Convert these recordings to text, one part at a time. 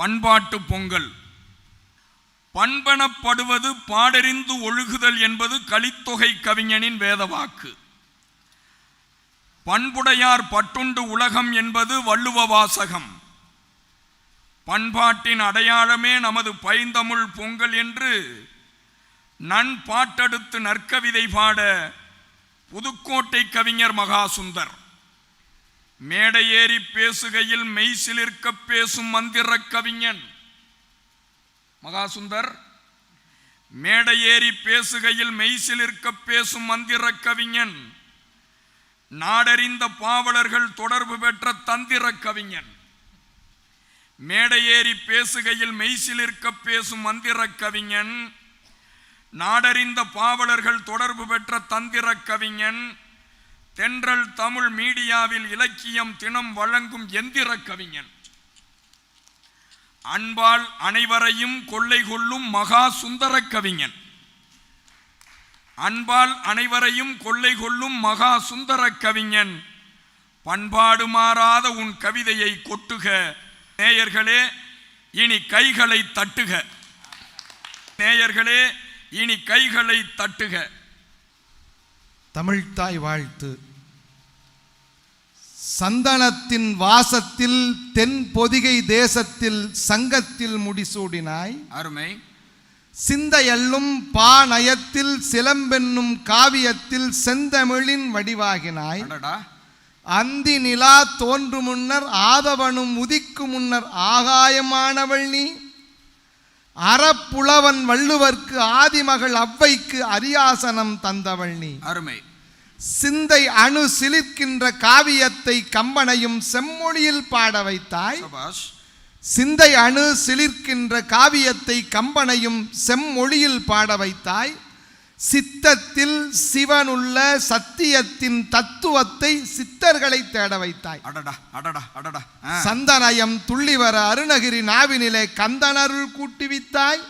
பண்பாட்டு பொங்கல். பண்பனப்படுவது பாடறிந்து ஒழுகுதல் என்பது கலித்தொகை கவிஞனின் வேதவாக்கு பண்புடையார் பட்டுண்டு உலகம் என்பது வள்ளுவ வாசகம். பண்பாட்டின் அடையாளமே நமது பைந்தமிழ் பொங்கல் என்று நன் பாட்டெடுத்து நற்கவிதை பாட புதுக்கோட்டை கவிஞர் மகாசுந்தர். மேடையேறி பேசுகையில் மெய்சிலிருக்க பேசும் மந்திர கவிஞன். மகாசுந்தர் மேடையேறி பேசுகையில் மெய்சிலிருக்க பேசும் மந்திர கவிஞன். நாடறிந்த பாவலர்கள் தொடர்பு பெற்ற தந்திர கவிஞன். மேடையேறி பேசுகையில் மெய்சிலிருக்க பேசும் மந்திர கவிஞன். நாடறிந்த பாவலர்கள் தொடர்பு பெற்ற தந்திர கவிஞன். தென்றல் தமிழ் மீடியாவில் இலக்கியம் தினம் வழங்கும் எந்திர கவிஞன். அன்பால் அனைவரையும் கொள்ளை கொள்ளும் மகா சுந்தர கவிஞன். அன்பால் அனைவரையும் கொள்ளை கொள்ளும் மகா சுந்தர கவிஞன். பண்பாடு மாறாத உன் கவிதையை கொட்டுக. நேயர்களே இனி கைகளை தட்டுக. நேயர்களே இனி கைகளை தட்டுக. தமிழ்த்தாய் வாழ்த்து. சந்தனத்தின் வாசத்தில் தென் பொதிகை தேசத்தில் சங்கத்தில் முடிசூடினாய். அருமை. சிந்தையல்லும் பாநயத்தில் சிலம்பென்னும் காவியத்தில் செந்தமிழின் வடிவாகினாய். அந்தி நிலா தோன்று முன்னர் ஆதவனும் உதிக்கு முன்னர் ஆகாயமானவள் நீ. அறப்புலவன் வள்ளுவர்க்கு ஆதிமகள் அவ்வைக்கு அரியாசனம் தந்தவள் நீ. அருமை. சிந்தை அணு சிலிர்க்கின்ற காவியத்தை கம்பனையும் செம்மொழியில் பாட வைத்தாய். சிந்தை அணு சிலிர்க்கின்ற காவியத்தை கம்பனையும் செம்மொழியில் பாட வைத்தாய். சித்தத்தில் சிவனுள்ள சத்தியத்தின் தத்துவத்தை சித்தர்களை தேட வைத்தாய். அடடா அடடா அடடா. சந்தனயம் துள்ளிவர அருணகிரி நாவினிலே கந்தனருள் கூட்டுவித்தாய்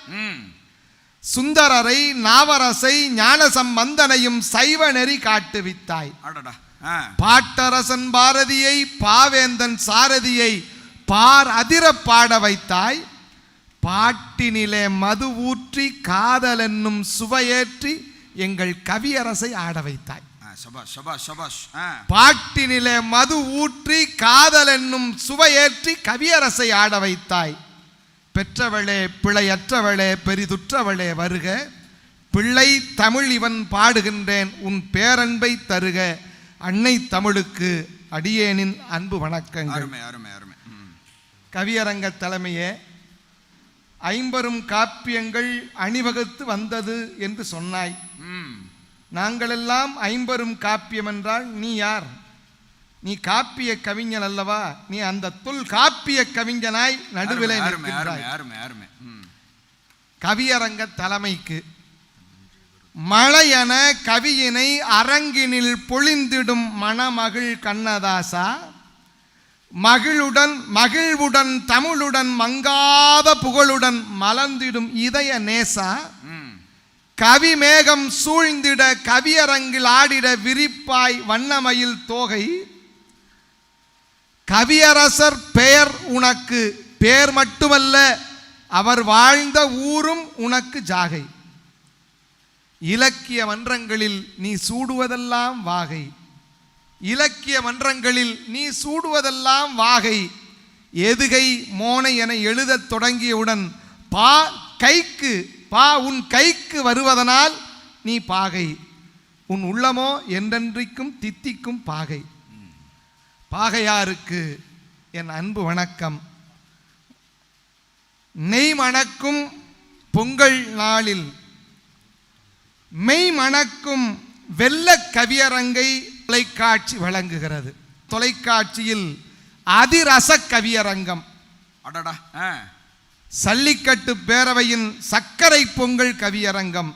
சுந்தரரை நாவரசை ஞானசம்பந்தனையும் சைவ நெறி காட்டுவித்தாய். பாட்டரசன் பாரதியை பாவேந்தன் சாரதியை பார் அதிர பாட வைத்தாய். பாட்டினிலே மது ஊற்றி காதல் என்னும் சுவையேற்றி எங்கள் கவியரசை ஆட வைத்தாய். பாட்டினிலே மது ஊற்றி காதல் என்னும் சுவையேற்றி கவியரசை ஆட வைத்தாய். பெற்றவளே பிழையற்றவளே பெரிதுற்றவளே வருக. பிள்ளை தமிழ் இவன் பாடுகின்றேன் உன் பேரன்பை தருக. அன்னை தமிழுக்கு அடியேனின் அன்பு வணக்கங்கள். கவியரங்க தலைமையே ஐம்பெரும் காப்பியங்கள் அணிவகுத்து வந்தது என்று சொன்னாய். நாங்களெல்லாம் ஐம்பெரும் காப்பியம் என்றால் நீ யார்? நீ காப்பிய கவிஞன் அல்லவா? நீ அந்த தொல் காப்பிய கவிஞனாய் நடுவிலே கவியரங்க தலைமைக்கு மழையென கவியினை அரங்கினில் பொழிந்திடும் மணமகிழ் கண்ணதாசா மகிழுடன் மகிழ்வுடன் தமிழுடன் மங்காத புகழுடன் மலர்ந்திடும் இதய நேசா ம். கவிமேகம் சூழ்ந்திட கவியரங்கில் ஆடிட விரிப்பாய் வண்ணமயில் தோகை கவியரசர் பெயர் உனக்கு பேர் மட்டுமல்ல அவர் வாழ்ந்த ஊரும் உனக்கு ஜாகை. இலக்கிய மன்றங்களில் நீ சூடுவதெல்லாம் வாகை. இலக்கிய மன்றங்களில் நீ சூடுவதெல்லாம் வாகை. எதுகை மோனை என எழுதத் தொடங்கியவுடன் பா கைக்கு பா உன் கைக்கு வருவதனால் நீ பாகை. உன் உள்ளமோ என்றென்றைக்கும் தித்திக்கும் பாகை. பாகையாருக்கு என் அன்பு வணக்கம். நெய் மணக்கும் பொங்கல் நாளில் மெய் மணக்கும் வெள்ள கவியரங்கை தொலைக்காட்சி வழங்குகிறது. தொலைக்காட்சியில் அதிரச கவியரங்கம். அடடா சல்லிக்கட்டு பேரவையின் சர்க்கரை பொங்கல் கவியரங்கம்.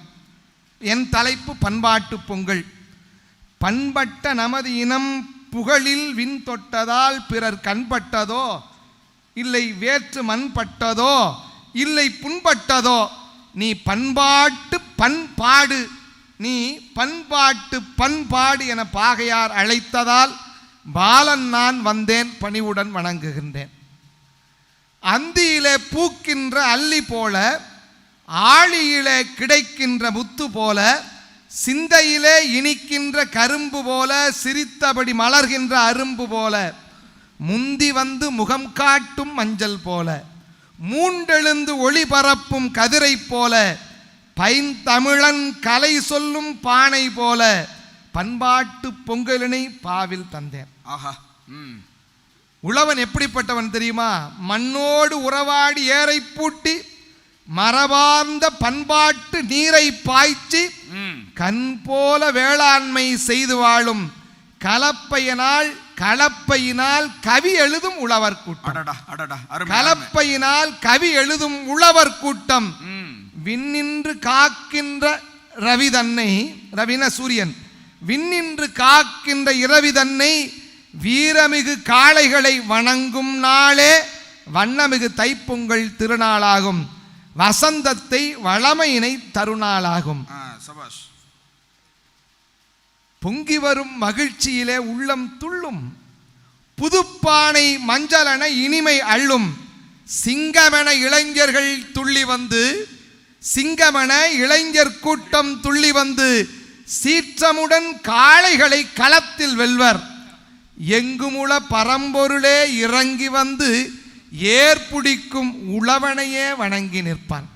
என் தலைப்பு பண்பாட்டு பொங்கல். பண்பட்ட நமது இனம் புகழில் விண் தொட்டதால் பிறர் கண்பட்டதோ? இல்லை வேற்று மண்பட்டதோ? இல்லை புண்பட்டதோ? நீ பண்பாட்டு பண்பாடு நீ பண்பாட்டு பண்பாடு என பாகையார் அழைத்ததால் பாலன் நான் வந்தேன் பணிவுடன் வணங்குகின்றேன். அந்தியிலே பூக்கின்ற அல்லி போல ஆழியிலே கிடைக்கின்ற முத்து போல சிந்தையிலே இனிக்கின்ற கரும்பு போல சிரித்தபடி மலர்கின்ற அரும்பு போல முந்தி வந்து முகம் காட்டும் மஞ்சள் போல மூண்டெழுந்து ஒளி பரப்பும் கதிரை போல பைந்தமிழன் கலை சொல்லும் பானை போல பண்பாட்டு பொங்கலினை பாவில் தந்தேன். ஆஹா உழவன் எப்படிப்பட்டவன் தெரியுமா? மண்ணோடு உறவாடி ஏரை பூட்டி மரபார்ந்த பண்பாட்டு நீரை பாய்ச்சி கண் போல வேளாண்மை செய்து வாழும் கலப்பையினால் கலப்பையினால் கவி எழுதும் உழவர் கூட்டம். கலப்பையினால் கவி எழுதும் உழவர் கூட்டம். விண்ணின்று காக்கின்ற ரவி தன்னை ரவின சூரியன். விண்ணின்று காக்கின்ற இரவி தன்னை வீரமிகு காளைகளை வணங்கும் நாளே வண்ணமிகு தைப்பொங்கல் திருநாளாகும். வசந்தத்தை வளமையினை தருநாளாகும். சபாஷ். பொங்கி வரும் மகிழ்ச்சியிலே உள்ளம் துள்ளும். புதுப்பானை மஞ்சளென இனிமை அள்ளும். சிங்கமென இளைஞர்கள் துள்ளி வந்து சிங்கமென இளைஞர் கூட்டம் துள்ளி வந்து சீற்றமுடன் காளைகளை களத்தில் வெல்வர். எங்குமுள பரம்பொருளே இறங்கி வந்து ஏற்புடிக்கும் உழவனையே வணங்கி நிற்பான்.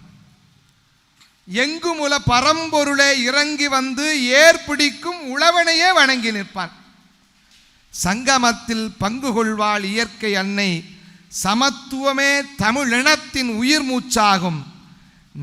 எங்குமுல பரம்பொருளே இறங்கி வந்து ஏர்பிடிக்கும் உழவனையே வணங்கி நிற்பான். சங்கமத்தில் பங்கு கொள்வாள் இயற்கை அன்னை சமத்துவமே தமிழினத்தின் உயிர் மூச்சாகும்.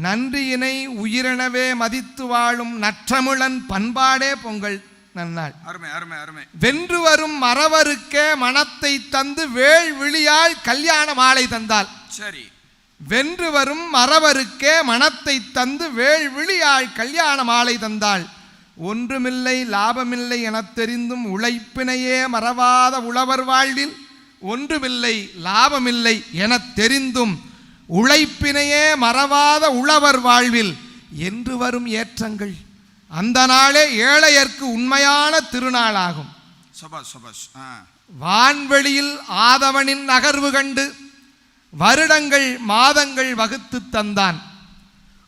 நன்றியினை உயிரெனவே மதித்து வாழும் நற்றமிழன் பண்பாடே பொங்கல் நன்னாள். அருமை அருமை அருமை. வென்று வரும் மறவருக்கே மனத்தை தந்து வேள் விழியால் கல்யாண மாலை தந்தாள். சரி. வென்று வரும் மறவருக்கே மனத்தை தந்து வேள் விழியாள் கல்யாண மாலை தந்தாள். ஒன்றுமில்லை லாபமில்லை எனத் தெரிந்தும் உழைப்பினையே மறவாத உழவர் வாழ்வில். ஒன்றுமில்லை லாபமில்லை எனத் தெரிந்தும் உழைப்பினையே மறவாத உழவர் வாழ்வில். என்று வரும் ஏற்றங்கள். அந்த நாளே ஏழையர்க்கு உண்மையான திருநாளாகும். வான்வெளியில் ஆதவனின் நகர்வு கண்டு வருடங்கள் மாதங்கள் வகுத்து தந்தான்.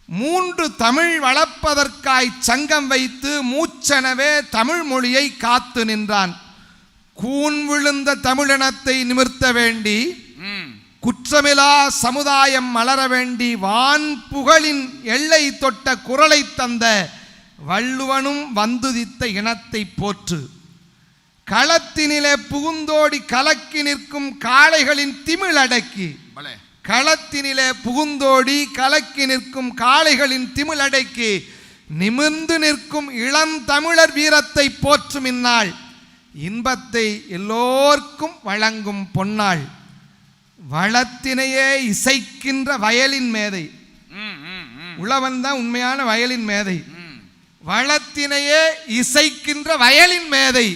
மூன்று தமிழ் வளர்ப்பதற்காய் சங்கம் வைத்து மூச்செனவே தமிழ் மொழியை காத்து நின்றான். கூன் விழுந்த தமிழினத்தை நிமிர்த்த வேண்டி குற்றமிலா சமுதாயம் மலர வேண்டி வான் புகழின் எல்லை தொட்ட குரலை தந்த வள்ளுவனும் வந்துதித்த இனத்தை போற்று. களத்தினிலே புகுந்தோடி கலக்கி நிற்கும் காளைகளின் திமிழடக்கி களத்தினிலே புகுந்தோடி கலக்கி நிற்கும் காளைகளின் திமிழடைக்கு நிமிர்ந்து நிற்கும் இளம் தமிழர் வீரத்தை போற்றும் இந்நாள். இன்பத்தை எல்லோர்க்கும் வழங்கும் பொன்னாள். வளத்தினையே இசைக்கின்ற வயலின் மேதை. உழவன் தான் உண்மையான வயலின் மேதை. வளத்தினையே இசைக்கின்ற வயலின் மேதை.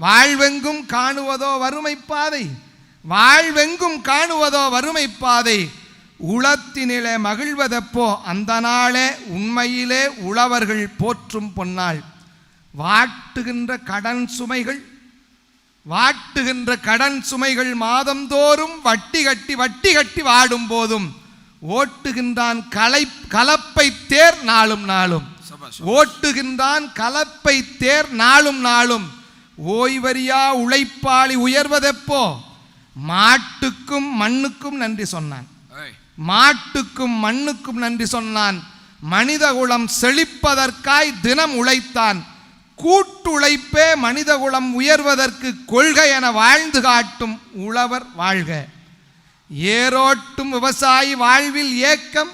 வாழ்வெங்கும் காணுவதோ வறுமை பாதை. வாழ்வெங்கும் காணுவதோ வறுமை பாதை உளத்தினிலே மகிழ்வதப்போ அந்த நாளே உண்மையிலே உழவர்கள் போற்றும் பொன்னாள் வாட்டுகின்ற கடன் சுமைகள் வாட்டுகின்ற கடன் சுமைகள் மாதந்தோறும் வட்டி கட்டி வட்டி கட்டி வாடும் போதும். ஓட்டுகின்றான் கலை கலப்பை தேர் நாளும் நாளும். ஓட்டுகின்றான் கலப்பை தேர் நாளும் நாளும். ஓய்வறியா உழைப்பாளி உயர்வதெப்போ மாட்டுக்கும் மண்ணுக்கும் நன்றி சொன்னான். மாட்டுக்கும் மண்ணுக்கும் நன்றி சொன்னான். மனிதகுலம் செழிப்பதற்காய் தினம் உழைத்தான். கூட்டுழைப்பே மனிதகுலம் உயர்வதற்கு கொள்கை என வாழ்ந்து காட்டும் உழவர் வாழ்க. ஏரோட்டும் விவசாயி வாழ்வில் ஏக்கம்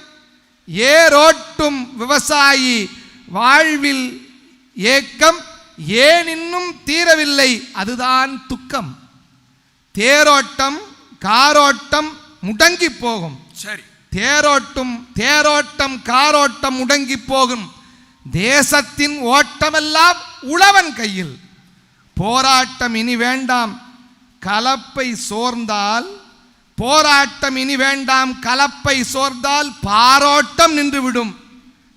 ஏரோட்டும் விவசாயி வாழ்வில் ஏக்கம் ஏன் இன்னும் தீரவில்லை அதுதான் துக்கம். தேரோட்டம் காரோட்டம் முடங்கி போகும். சரி. தேரோட்டும் தேரோட்டம் காரோட்டம் முடங்கி போகும். தேசத்தின் ஓட்டமெல்லாம் உழவன் கையில். போராட்டம் இனி வேண்டாம் கலப்பை சோர்ந்தால் போராட்டம் இனி வேண்டாம் கலப்பை சோர்ந்தால் பாரோட்டம் நின்றுவிடும்.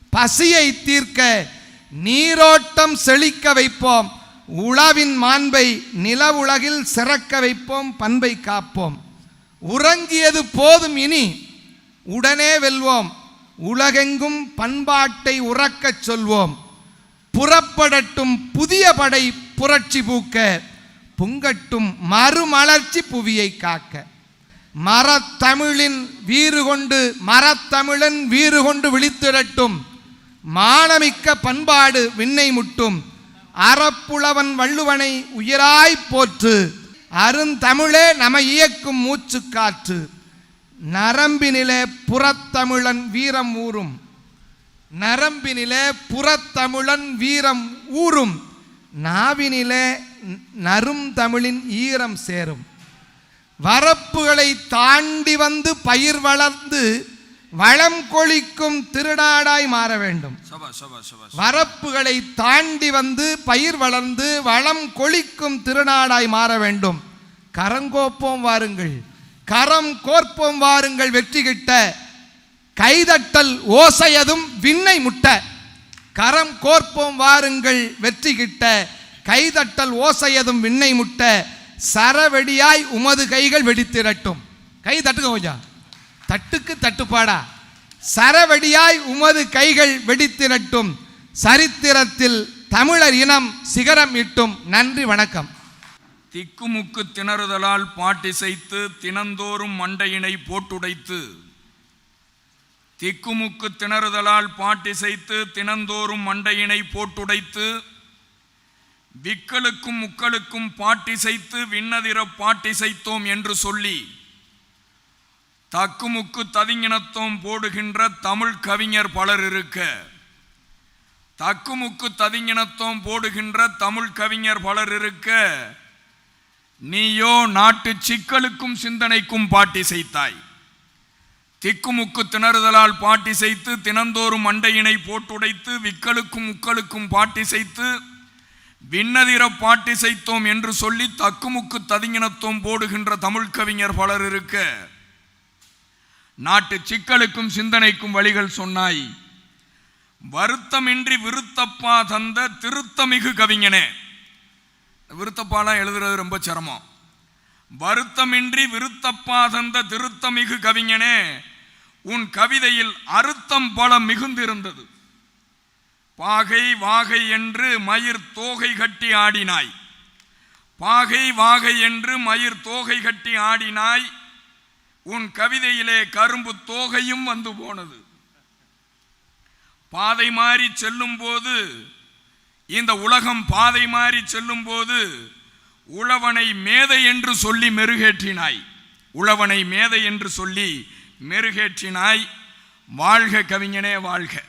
பசியை தீர்க்க நீரோட்டம் செழிக்க வைப்போம். உழவின் மாண்பை நில உலகில் சிறக்க வைப்போம் பண்பை காப்போம். உறங்கியது போதும் இனி உடனே வெல்வோம். உலகெங்கும் பண்பாட்டை உறக்கச் சொல்வோம். புறப்படட்டும் புதிய படை புரட்சி பூக்க பொங்கட்டும் மறுமலர்ச்சி புவியை காக்க. மரத்தமிழின் வீறு கொண்டு மரத்தமிழன் வீறு கொண்டு விழித்திடட்டும். மானமிக்க பண்பாடு விண்ணை முட்டும். அறப்புலவன் வள்ளுவனை உயிராய் போற்று. அருந்தமிழே நம இயக்கும் மூச்சு காற்று நரம்பினிலே புறத்தமிழன் வீரம் ஊறும். நரம்பினிலே புறத்தமிழன் வீரம் ஊறும். நாவினிலே நரும் தமிழின் ஈரம் சேரும். வரப்புகளை தாண்டி வந்து பயிர் வளர்ந்து வளம் கொழிக்கும் திருநாடாய் மாற வேண்டும். வரப்புகளை தாண்டி வந்து பயிர் வளர்ந்து வளம் கொழிக்கும் திருநாடாய் மாற வேண்டும். கரங்கோப்போம் வாருங்கள். கரம் கோர்ப்போம் வாருங்கள் வெற்றி கிட்ட. கைதட்டல் ஓசையதும் விண்ணை முட்ட. கரம் கோர்ப்போம் வாருங்கள் வெற்றி கிட்ட. கைதட்டல் ஓசையதும் விண்ணை முட்ட. சரவெடியாய் உமது கைகள் வெடித்திரட்டும். கை தட்டுங்க கொஞ்சம் தட்டுக்கு தட்டுப்பாடா. சரவடியாய் உமது கைகள் வெடித்திரட்டும். சரித்திரத்தில் தமிழர் இனம் சிகரம் இட்டும். நன்றி வணக்கம். திக்குமுக்கு திணறுதலால் பாட்டிசைத்து தினந்தோறும் மண்டையினை போட்டுடைத்து. திக்குமுக்கு திணறுதலால் பாட்டிசைத்து தினந்தோறும் மண்டையினை போட்டுடைத்து. விக்களுக்கும் முக்களுக்கும் பாட்டிசைத்து விண்ணதிர பாட்டிசைத்தோம் என்று சொல்லி. தக்குமுக்கு ததிங்கினத்தோம் போடுகின்ற தமிழ் கவிஞர் பலர் இருக்க. தக்குமுக்கு ததிங்கினத்தோம் போடுகின்ற தமிழ் கவிஞர் பலர் இருக்க. நீயோ நாட்டு சிக்கலுக்கும் சிந்தனைக்கும் பாட்டி செய்தாய். திக்குமுக்கு திணறுதலால் பாட்டி செய்து தினந்தோறும் அண்டையினை போட்டுடைத்து விக்களுக்கும் முக்களுக்கும் பாட்டி செய்து விண்ணதிர பாட்டி செய்தோம் என்று சொல்லி தக்குமுக்கு ததிங்கினத்தோம் போடுகின்ற தமிழ் கவிஞர் பலர் இருக்க. நாட்டு சிக்கலுக்கும் சிந்தனைக்கும் வழிகள் சொன்னாய். வருத்தமின்றி விருத்தப்பா தந்த திருத்தமிகு கவிஞனே. விருத்தப்பாலாம் எழுதுறது ரொம்ப சிரமம். வருத்தமின்றி விருத்தப்பா தந்த திருத்தமிகு கவிஞனே உன் கவிதையில் அறுத்தம் பல மிகுந்திருந்தது. பாகை வாகை என்று மயிர் தோகை கட்டி ஆடினாய். பாகை வாகை என்று மயிர் தோகை கட்டி ஆடினாய். உன் கவிதையிலே கரும்பு தோகையும் வந்து போனது. பாதை மாறி செல்லும் போது இந்த உலகம் பாதை மாறி செல்லும் போது உழவனை மேதை என்று சொல்லி மெருகேற்றினாய். உழவனை மேதை என்று சொல்லி மெருகேற்றினாய். வாழ்க கவிஞனே வாழ்க.